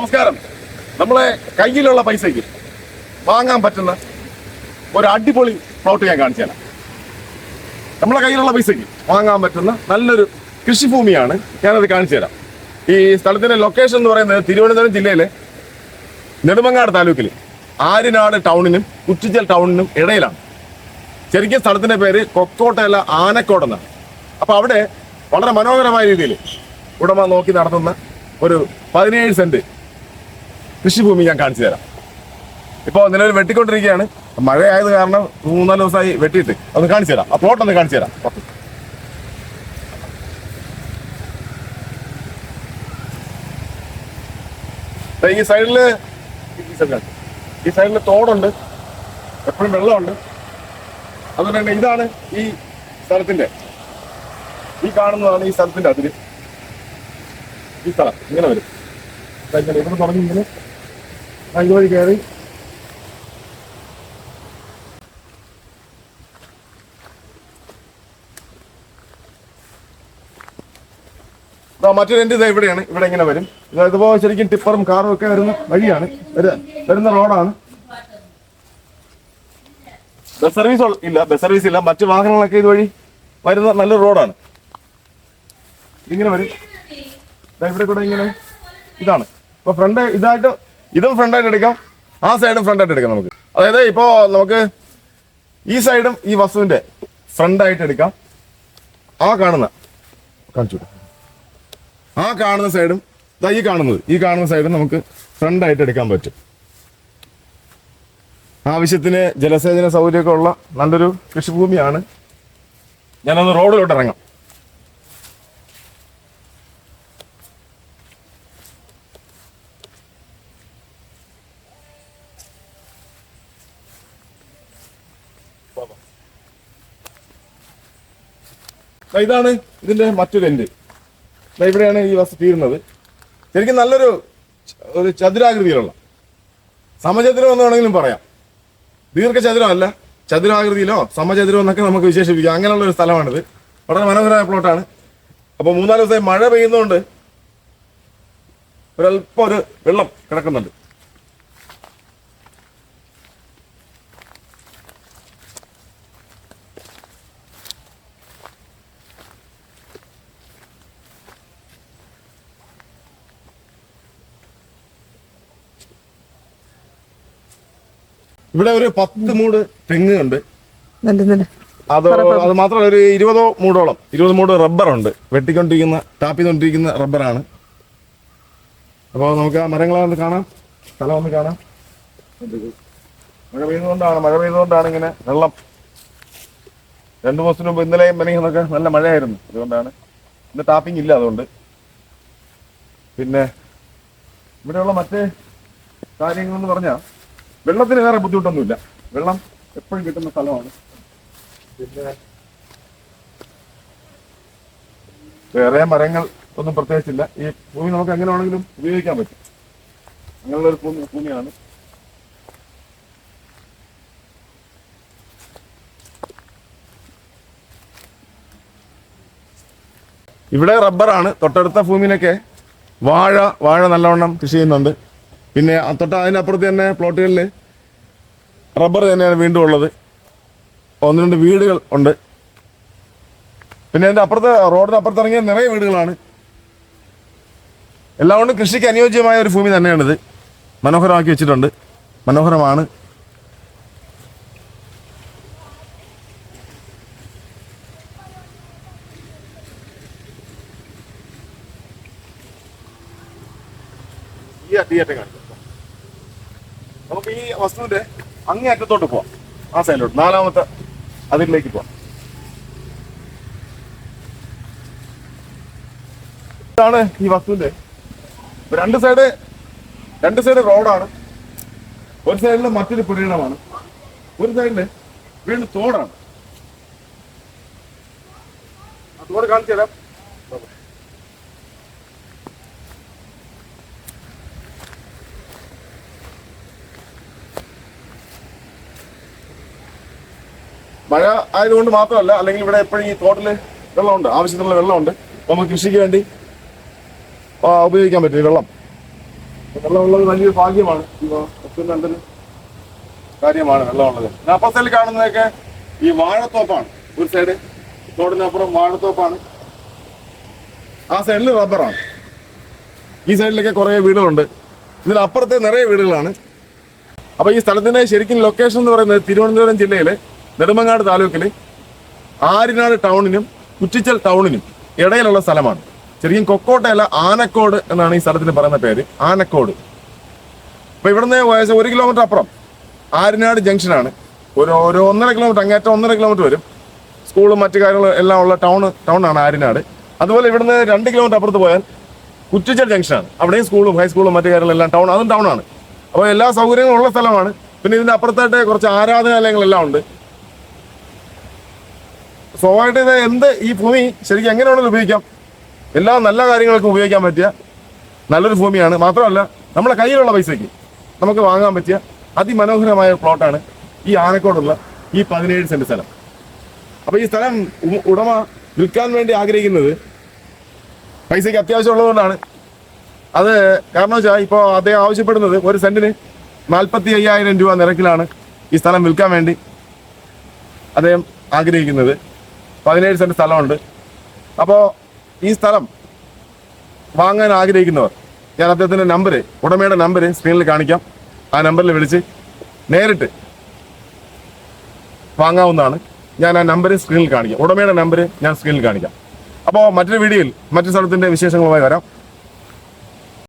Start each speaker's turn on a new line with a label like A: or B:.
A: നമസ്കാരം. നമ്മളെ കയ്യിലുള്ള പൈസയ്ക്ക് വാങ്ങാൻ പറ്റുന്ന ഒരു അടിപൊളി പ്ലോട്ട് ഞാൻ കാണിച്ചു തരാം. നമ്മളെ കയ്യിലുള്ള പൈസയ്ക്ക് വാങ്ങാൻ പറ്റുന്ന നല്ലൊരു കൃഷിഭൂമിയാണ് ഞാനത് കാണിച്ചു തരാം. ഈ സ്ഥലത്തിന്റെ ലൊക്കേഷൻ എന്ന് പറയുന്നത് തിരുവനന്തപുരം ജില്ലയിലെ നെടുമങ്ങാട് താലൂക്കിൽ ആര്യനാട് ടൗണിനും കുറ്റിച്ചൽ ടൗണിനും ഇടയിലാണ്. ശരിക്കും സ്ഥലത്തിന്റെ പേര് കൊക്കോട്ടയല്ല ആനക്കോടെന്നാണ് അപ്പോൾ അവിടെ വളരെ മനോഹരമായ രീതിയിൽ ഉടമ നോക്കി നടത്തുന്ന ഒരു പതിനേഴ് സെന്റ് കൃഷിഭൂമി ഞാൻ കാണിച്ചു തരാം. ഇപ്പോൾ നിലവിൽ വെട്ടിക്കൊണ്ടിരിക്കുകയാണ്. മഴയായത് കാരണം മൂന്നാൽ ദിവസമായി വെട്ടിയിട്ട്. ഒന്ന് കാണിച്ചു തരാം. ആ പ്ലോട്ട് ഒന്ന് കാണിച്ചു തരാം. ഈ സൈഡിൽ ഈ സൈഡിൽ തോടുണ്ട്. എപ്പോഴും വെള്ളമുണ്ട്. അതുകൊണ്ട് തന്നെ ഇതാണ് ഈ സ്ഥലത്തിന്റെ ഈ കാണുന്നതാണ് ഈ സ്ഥലത്തിന്റെ അതിര്. ഈ സ്ഥലം. ഇങ്ങനെ വരും. ഇവിടെ തുടങ്ങി ഇങ്ങനെ. ദാ ഇതുവഴി കയറി. മറ്റൊരു എന്റെ ഇത് ഇവിടെയാണ്. ഇവിടെ ഇങ്ങനെ വരും. ഇത് ഇതുപോലെ ശരിക്കും ടിപ്പറും കാറും ഒക്കെ വരുന്ന വഴിയാണ്. വരു- വരുന്ന റോഡാണ്. ബസ് സർവീസ് ഇല്ല ബസ് സർവീസ് ഇല്ല. മറ്റു വാഹനങ്ങളൊക്കെ ഇതുവഴി വരുന്ന നല്ലൊരു റോഡാണ്. ഇങ്ങനെ വരും. ഇവിടെ കൂടെ ഇങ്ങനെ ഇതാണ്. ഇപ്പൊ ഫ്രണ്ട് ഇതായിട്ട് ഇതും ഫ്രണ്ടായിട്ട് എടുക്കാം. ആ സൈഡും ഫ്രണ്ടായിട്ട് എടുക്കാം നമുക്ക്. അതായത് ഇപ്പോ നമുക്ക് ഈ സൈഡും ഈ വസ്തുവിന്റെ ഫ്രണ്ടായിട്ട് എടുക്കാം. ആ കാണുന്ന കാണിച്ചു ആ കാണുന്ന സൈഡും ഇതാ ഈ കാണുന്നത്. ഈ കാണുന്ന സൈഡും നമുക്ക് ഫ്രണ്ടായിട്ട് എടുക്കാൻ പറ്റും. ആവശ്യത്തിന് ജലസേചന സൗകര്യമൊക്കെ ഉള്ള നല്ലൊരു കൃഷിഭൂമിയാണ്. ഞാനൊന്ന് റോഡിലോട്ട് ഇറങ്ങാം. ഇതാണ് ഇതിന്റെ മറ്റൊരു എൻഡ് ഇവിടെയാണ് ഈ വസ്തു തീരുന്നത്. ശരിക്കും നല്ലൊരു ഒരു ചതുരാകൃതിയിലുള്ള. സമചതുരം എന്ന് വേണമെങ്കിലും പറയാം. ദീർഘചതുരമല്ല ചതുരാകൃതിയിലോ സമചതുരം എന്നൊക്കെ നമുക്ക് വിശേഷിപ്പിക്കാം. അങ്ങനെയുള്ള ഒരു സ്ഥലമാണിത്. വളരെ മനോഹരമായ പ്ലോട്ടാണ് അപ്പോൾ മൂന്നാൽ ദിവസമായി മഴ പെയ്യുന്നതുകൊണ്ട് ഒരല്പം ഒരു വെള്ളം കിടക്കുന്നുണ്ട്. ഇവിടെ ഒരു പത്ത് മൂട് തെങ്ങ് ഉണ്ട്.
B: നല്ല നല്ല
A: അത് അത് മാത്രമല്ല ഒരു ഇരുപതോ മൂടോളം. ഇരുപത് മൂട് റബ്ബറുണ്ട്. വെട്ടിക്കൊണ്ടിരിക്കുന്ന ടാപ്പ് ചെയ്തുകൊണ്ടിരിക്കുന്ന റബ്ബറാണ്. അപ്പോൾ നമുക്ക് ആ മരങ്ങളെ ഒന്ന് കാണാം. സ്ഥലം ഒന്ന് കാണാം. മഴ പെയ്തുകൊണ്ടാണ് മഴ പെയ്തുകൊണ്ടാണ് ഇങ്ങനെ വെള്ളം. രണ്ടു ദിവസത്തിന് മുമ്പ് ഇന്നലെയും മെനങ്ങുന്നൊക്കെ നല്ല മഴയായിരുന്നു. അതുകൊണ്ടാണ്. ഇന്ന് ടാപ്പിംഗ് ഇല്ല അതുകൊണ്ട്. പിന്നെ ഇവിടെയുള്ള മറ്റേ കാര്യങ്ങളെന്ന് പറഞ്ഞാൽ വെള്ളത്തിന് വേറെ ബുദ്ധിമുട്ടൊന്നുമില്ല. വെള്ളം എപ്പോഴും കിട്ടുന്ന സ്ഥലമാണ്. വേറെ മരങ്ങൾ ഒന്നും പ്രത്യേകിച്ചില്ല. ഈ ഭൂമി നമുക്ക് എങ്ങനെ വേണമെങ്കിലും ഉപയോഗിക്കാൻ പറ്റും. അങ്ങനെയുള്ള ഒരു ഭൂമി ഭൂമിയാണ്. ഇവിടെ റബ്ബറാണ്. തൊട്ടടുത്ത ഭൂമിയിലൊക്കെ വാഴ വാഴ നല്ലവണ്ണം കൃഷി ചെയ്യുന്നുണ്ട്. പിന്നെ തൊട്ട് അതിനപ്പുറത്ത് തന്നെ പ്ലോട്ടുകളിൽ റബ്ബർ തന്നെയാണ് വീണ്ടും ഉള്ളത്. ഒന്ന് രണ്ട് വീടുകൾ ഉണ്ട്. പിന്നെ അതിന്റെ അപ്പുറത്ത് റോഡിന് അപ്പുറത്ത് ഇറങ്ങിയ നിറയെ വീടുകളാണ്. എല്ലാം കൊണ്ടും കൃഷിക്ക് അനുയോജ്യമായ ഒരു ഭൂമി തന്നെയാണിത്. മനോഹരമാക്കി വെച്ചിട്ടുണ്ട്. മനോഹരമാണ്. ഈ അടിയേറ്റം കാണിക്കാം. നമുക്ക് ഈ വസ്തുവിന്റെ അങ്ങേ അറ്റത്തോട്ട് പോവാം. ആ സൈഡിലോട്ട്. നാലാമത്തെ അതിലേക്ക് പോവാം. ഇതാണ് ഈ വസ്തുവിന്റെ രണ്ട് സൈഡ് രണ്ട് സൈഡ് റോഡാണ് ഒരു സൈഡിൽ മറ്റൊരു പുരീണമാണ് ഒരു സൈഡിൽ വീണ്ടും തോടാണ്. തോട് കാണിച്ചു തരാം. മഴ ആയതുകൊണ്ട് മാത്രമല്ല അല്ലെങ്കിൽ ഇവിടെ എപ്പോഴും ഈ തോട്ടിൽ വെള്ളമുണ്ട് ആവശ്യത്തിനുള്ള വെള്ളമുണ്ട്. നമുക്ക് കൃഷിക്ക് വേണ്ടി ഉപയോഗിക്കാൻ പറ്റും വെള്ളം. വെള്ളമുള്ളത് വലിയൊരു ഭാഗ്യമാണ്. ഏറ്റവും നല്ലൊരു കാര്യമാണ് വെള്ളമുള്ളത്. സൈഡിൽ കാണുന്നതൊക്കെ ഈ വാഴത്തോപ്പാണ്. ഒരു സൈഡ് തോടിനപ്പുറം വാഴത്തോപ്പാണ്. ആ സൈഡിൽ റബ്ബറാണ്. ഈ സൈഡിലൊക്കെ കുറേ വീടുകളുണ്ട്. ഇതിനപ്പുറത്തെ നിറയെ വീടുകളാണ്. അപ്പോൾ ഈ സ്ഥലത്തിന്റെ ശരിക്കും ലൊക്കേഷൻ എന്ന് പറയുന്നത് തിരുവനന്തപുരം ജില്ലയിലെ നെടുമങ്ങാട് താലൂക്കിലെ ആരിനാട് ടൗണിനും കുറ്റിച്ചൽ ടൗണിനും ഇടയിലുള്ള സ്ഥലമാണ്. ശരിക്കും കൊക്കോട്ടയല്ല ആനക്കോട് എന്നാണ് ഈ സ്ഥലത്തിന് പറയുന്ന പേര്. ആനക്കോട്. അപ്പൊ ഇവിടുന്ന് ഏകദേശം ഒരു കിലോമീറ്റർ അപ്പുറം ആര്യനാട് ജംഗ്ഷനാണ്. ഒരു ഒരു ഒന്നര കിലോമീറ്റർ അങ്ങേറ്റം ഒന്നര കിലോമീറ്റർ വരും. സ്കൂളും മറ്റു കാര്യങ്ങളും എല്ലാം ഉള്ള ടൗൺ ടൗണാണ് ആരിനാട് അതുപോലെ ഇവിടുന്ന് രണ്ട് കിലോമീറ്റർ അപ്പുറത്ത് പോയാൽ കുറ്റിച്ചൽ ജംഗ്ഷനാണ്. അവിടെയും സ്കൂളും ഹൈസ്കൂളും മറ്റു കാര്യങ്ങളെല്ലാം ടൗൺ അതും ടൗണാണ്. അപ്പോൾ എല്ലാ സൗകര്യങ്ങളും ഉള്ള സ്ഥലമാണ്. പിന്നെ ഇതിന്റെ അപ്പുറത്തായിട്ട് കുറച്ച് ആരാധനാലയങ്ങളെല്ലാം ഉണ്ട്. സ്വാഭാവികമായിട്ട് ഇത് എന്ത് ഈ ഭൂമി ശരിക്കും എങ്ങനെ വേണമെങ്കിലും ഉപയോഗിക്കാം. എല്ലാ നല്ല കാര്യങ്ങൾക്കും ഉപയോഗിക്കാൻ പറ്റിയ നല്ലൊരു ഭൂമിയാണ്. മാത്രമല്ല നമ്മുടെ കയ്യിലുള്ള പൈസയ്ക്ക് നമുക്ക് വാങ്ങാൻ പറ്റിയ അതിമനോഹരമായ പ്ലോട്ടാണ് ഈ ആനക്കോടുള്ള ഈ പതിനേഴ് സെന്റ് സ്ഥലം. അപ്പൊ ഈ സ്ഥലം ഉടമ വിൽക്കാൻ വേണ്ടി ആഗ്രഹിക്കുന്നത് പൈസയ്ക്ക് അത്യാവശ്യമുള്ളതുകൊണ്ടാണ്. അത് കാരണം വെച്ചാൽ ഇപ്പോൾ അദ്ദേഹം ആവശ്യപ്പെടുന്നത് ഒരു സെന്റിന് നാൽപ്പത്തി അയ്യായിരം രൂപ നിരക്കിലാണ് ഈ സ്ഥലം വിൽക്കാൻ വേണ്ടി അദ്ദേഹം ആഗ്രഹിക്കുന്നത്. പതിനേഴ് സെന്റ് സ്ഥലമുണ്ട്. അപ്പോൾ ഈ സ്ഥലം വാങ്ങാൻ ആഗ്രഹിക്കുന്നവർ ഞാൻ അദ്ദേഹത്തിന്റെ നമ്പർ ഉടമയുടെ നമ്പർ സ്ക്രീനിൽ കാണിക്കാം. ആ നമ്പറിൽ വിളിച്ച് നേരിട്ട് വാങ്ങാവുന്നതാണ്. ഞാൻ ആ നമ്പർ സ്ക്രീനിൽ കാണിക്കാം. ഉടമയുടെ നമ്പർ ഞാൻ സ്ക്രീനിൽ കാണിക്കാം. അപ്പോൾ മറ്റൊരു വീഡിയോയിൽ മറ്റു സ്ഥലത്തിന്റെ വിശേഷങ്ങളുമായി വരാം.